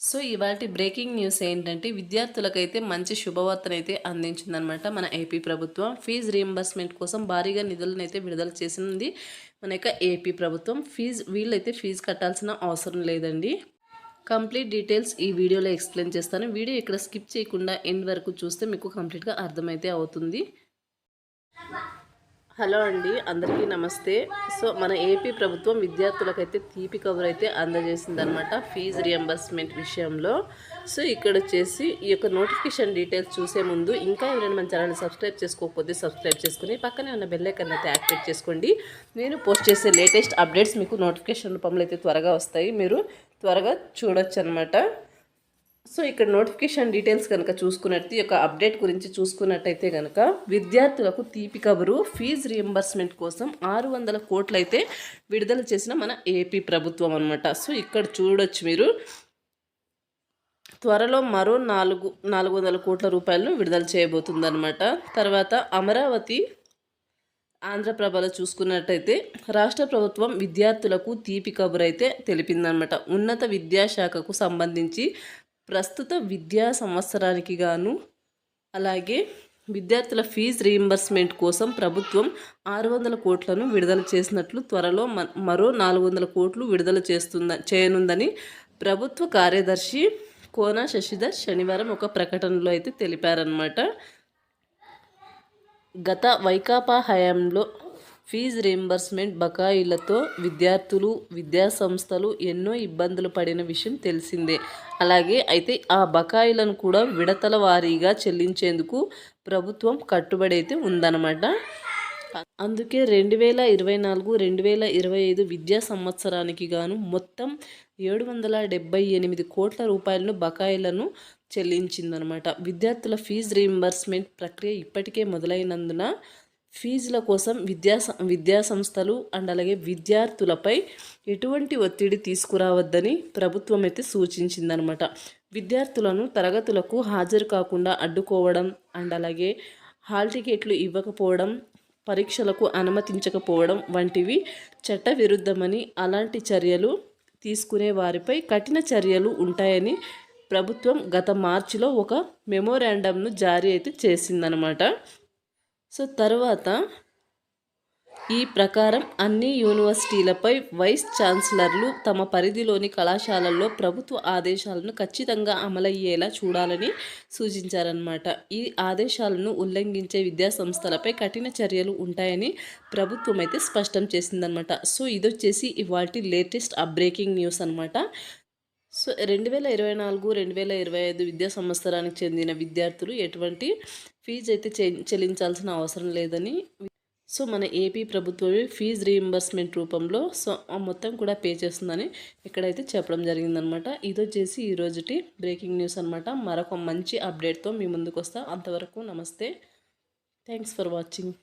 So ఇవాటి breaking news ఏంటంటే విద్యార్థులకైతే మంచి శుభవార్తనైతే అందించిందనమాట మన ఏపీ ప్రభుత్వం. ఫీజు రీఎంబర్స్మెంట్ కోసం భారీగా నిధులను అయితే విడుదల చేసింది మన యొక్క ఏపీ ప్రభుత్వం. ఫీజు వీళ్ళైతే ఫీజు కట్టాల్సిన అవసరం లేదండి. కంప్లీట్ డీటెయిల్స్ ఈ వీడియోలో ఎక్స్ప్లెయిన్ చేస్తాను. వీడియో ఇక్కడ స్కిప్ చేయకుండా ఎండ్ వరకు చూస్తే మీకు కంప్లీట్గా అర్థమైతే అవుతుంది. హలో అండి అందరికీ నమస్తే. సో మన ఏపీ ప్రభుత్వం విద్యార్థులకైతే తీపి కవర్ అయితే అందజేసిందనమాట ఫీజు రియంబర్స్మెంట్ విషయంలో. సో ఇక్కడ వచ్చేసి ఈ యొక్క నోటిఫికేషన్ డీటెయిల్స్ చూసే ముందు ఇంకా ఎవరైనా మన ఛానల్ సబ్స్క్రైబ్ చేసుకోకపోతే సబ్స్క్రైబ్ చేసుకుని పక్కనే ఉన్న బెల్లైకన్ అయితే యాక్టివేట్ చేసుకోండి. నేను పోస్ట్ చేసే లేటెస్ట్ అప్డేట్స్ మీకు నోటిఫికేషన్ రూపంలో అయితే త్వరగా వస్తాయి. మీరు త్వరగా చూడొచ్చు అనమాట సో ఇక్కడ నోటిఫికేషన్ డీటెయిల్స్ కనుక చూసుకున్నట్టు ఈ యొక్క అప్డేట్ గురించి చూసుకున్నట్టయితే కనుక విద్యార్థులకు తీపి కబురు ఫీజు రియంబర్స్మెంట్ కోసం ఆరు వందల కోట్లయితే విడుదల చేసిన మన ఏపీ ప్రభుత్వం అనమాట సో ఇక్కడ చూడొచ్చు మీరు. త్వరలో మరో నాలుగు నాలుగు వందల కోట్ల రూపాయలను విడుదల చేయబోతుందన్నమాట. తర్వాత అమరావతి ఆంధ్రప్రభలో చూసుకున్నట్టయితే రాష్ట్ర ప్రభుత్వం విద్యార్థులకు తీపి కబురు అయితే తెలిపిందనమాట ఉన్నత విద్యాశాఖకు సంబంధించి ప్రస్తుత విద్యా సంవత్సరానికి గాను అలాగే విద్యార్థుల ఫీజు రీయింబర్స్మెంట్ కోసం ప్రభుత్వం ఆరు వందల కోట్లను విడుదల చేసినట్లు త్వరలో మరో నాలుగు వందల కోట్లు విడుదల చేస్తుంద చేయనుందని ప్రభుత్వ కార్యదర్శి కోన శశిధర్ శనివారం ఒక ప్రకటనలో అయితే తెలిపారనమాట గత వైకాపా హయాంలో ఫీజు రీంబర్స్మెంట్ బకాయిలతో విద్యార్థులు విద్యాసంస్థలు ఎన్నో ఇబ్బందులు పడిన విషయం తెలిసిందే. అలాగే అయితే ఆ బకాయిలను కూడా విడతల వారీగా చెల్లించేందుకు ప్రభుత్వం కట్టుబడి అయితే ఉందన్నమాట. అందుకే రెండు వేల ఇరవై నాలుగు రెండు వేల ఇరవై ఐదు విద్యా సంవత్సరానికి గాను మొత్తం ఏడు వందల డెబ్బై ఎనిమిది కోట్ల రూపాయలను బకాయిలను చెల్లించిందనమాట విద్యార్థుల ఫీజు రీయింబర్స్మెంట్ ప్రక్రియ ఇప్పటికే మొదలైనందున ఫీజుల కోసం విద్యా విద్యా సంస్థలు అండ్ అలాగే విద్యార్థులపై ఎటువంటి ఒత్తిడి తీసుకురావద్దని ప్రభుత్వం అయితే సూచించిందనమాట. విద్యార్థులను తరగతులకు హాజరు కాకుండా అడ్డుకోవడం అండ్ అలాగే హాల్ టికెట్లు ఇవ్వకపోవడం పరీక్షలకు అనుమతించకపోవడం వంటివి చట్టవిరుద్ధమని అలాంటి చర్యలు తీసుకునే వారిపై కఠిన చర్యలు ఉంటాయని ప్రభుత్వం గత మార్చిలో ఒక మెమోరాండంను జారీ అయితే చేసిందనమాట. సో తర్వాత ఈ ప్రకారం అన్ని యూనివర్సిటీలపై వైస్ ఛాన్సలర్లు తమ పరిధిలోని కళాశాలల్లో ప్రభుత్వ ఆదేశాలను ఖచ్చితంగా అమలయ్యేలా చూడాలని సూచించారనమాట ఈ ఆదేశాలను ఉల్లంఘించే విద్యా సంస్థలపై కఠిన చర్యలు ఉంటాయని ప్రభుత్వం అయితే స్పష్టం చేసిందనమాట సో ఇదొచ్చేసి ఇవాటి లేటెస్ట్ అప్బ్రేకింగ్ న్యూస్ అనమాట సో రెండు వేల ఇరవై నాలుగు రెండు వేల ఇరవై ఐదు విద్యా సంవత్సరానికి చెందిన విద్యార్థులు ఎటువంటి ఫీజు అయితే చెల్లించాల్సిన అవసరం లేదని సో మన ఏపీ ప్రభుత్వమే ఫీజు రీఎంబర్స్మెంట్ రూపంలో సో మొత్తం కూడా పే చేస్తుందని ఇక్కడైతే చెప్పడం జరిగిందనమాట. ఇది వచ్చేసి ఈరోజుటి బ్రేకింగ్ న్యూస్ అనమాట. మరొక మంచి అప్డేట్తో మీ ముందుకు వస్తా అంతవరకు నమస్తే. Thanks for watching.